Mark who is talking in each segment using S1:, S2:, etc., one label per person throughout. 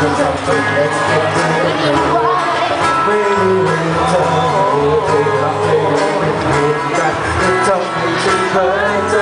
S1: ประทับใจำเป็นเด็กคนที่ไม่รู้ไม่รู้เธอที่รักไม่รู้ไม่รู้กันจำให้ฉันเคยเจ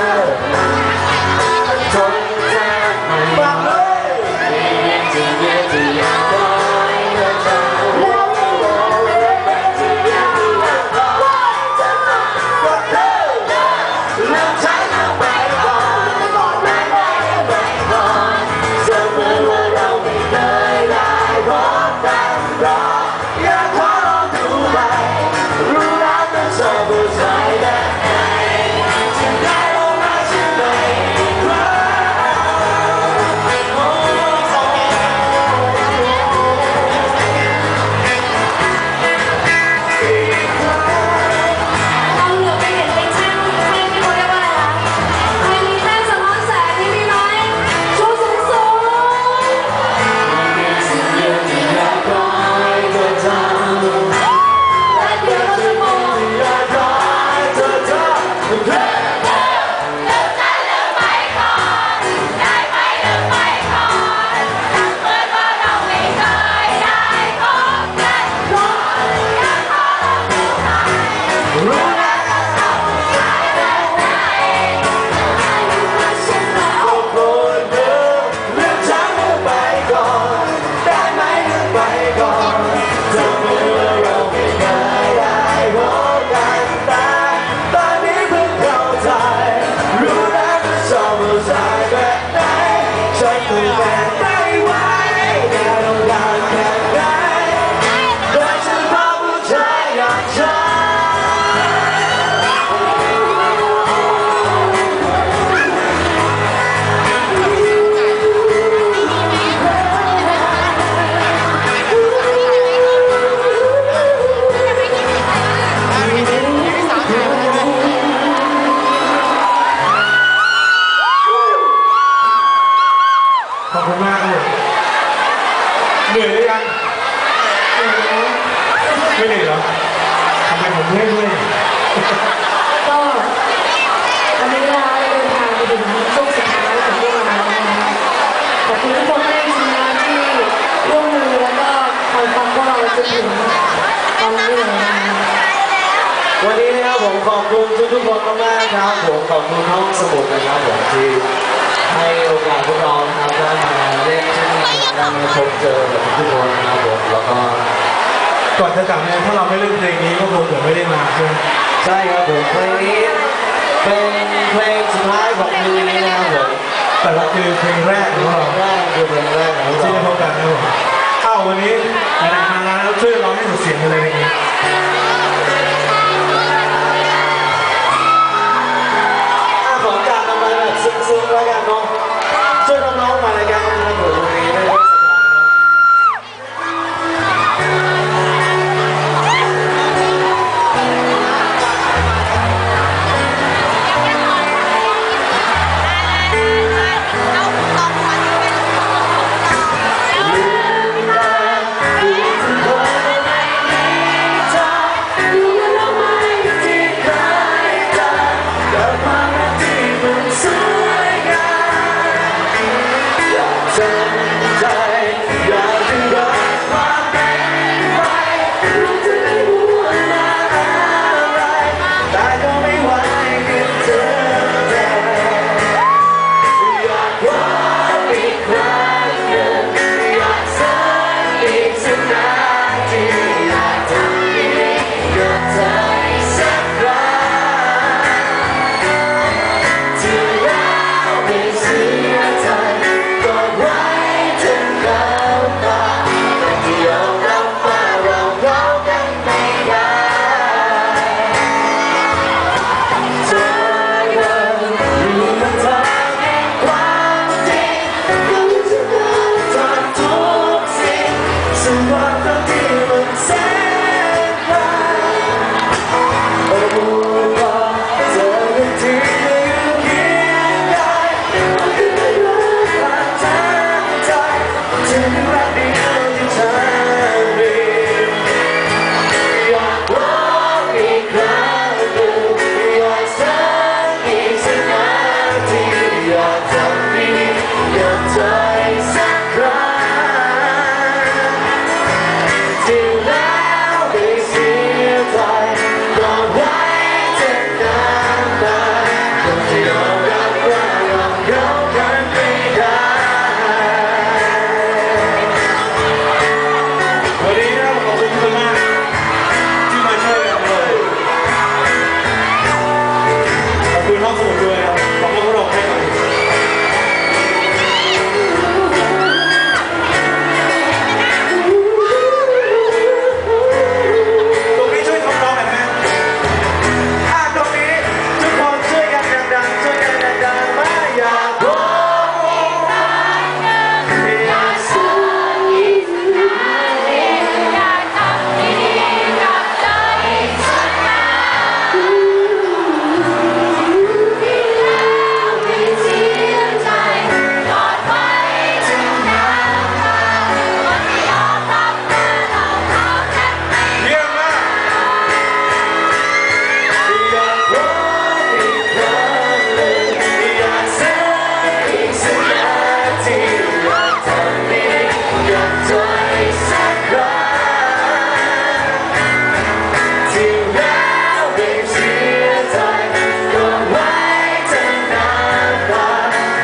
S2: ผมเล่นด้วย
S3: ก็วันนี้เราเดินทางไปถึงช่วงสุดท้ายของพวกเราแล้วนะคะขอบคุณทุกคนมากจริงๆนะที่ร่วมมือแล้วก็คอยฟังพวกเราจนถึงตอนนี้เลยนะคะ
S1: วันนี้นะครับผมขอบคุณทุกๆคนมากๆครับผมขอบคุณห้องสมุดนะครับผมที่ให้โอกาสพวกเรานะครับได้มาเล่นที่นี่นะครับได้มาพบเจอกับทุกคนนะครับผมแล้วก็
S2: ก่อนจะจากงานถ้าเราไม่เล่นเพลงนี้ก็คงเดี๋ยวไม่ได้มาใช่ไหม
S1: ใช่ครับผมเพลงนี้เป็นเพลงสุดท้ายของปียนะครับผม
S2: แต่ละคือเพลงแรกของเรา
S1: แรกคือเพลงแรกของเราที่ได้พบกัน
S2: นะครับเอ้าวันนี้มาแล้วช่วยร้องให้สุดเสียงเลยนะครับ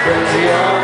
S1: Crazy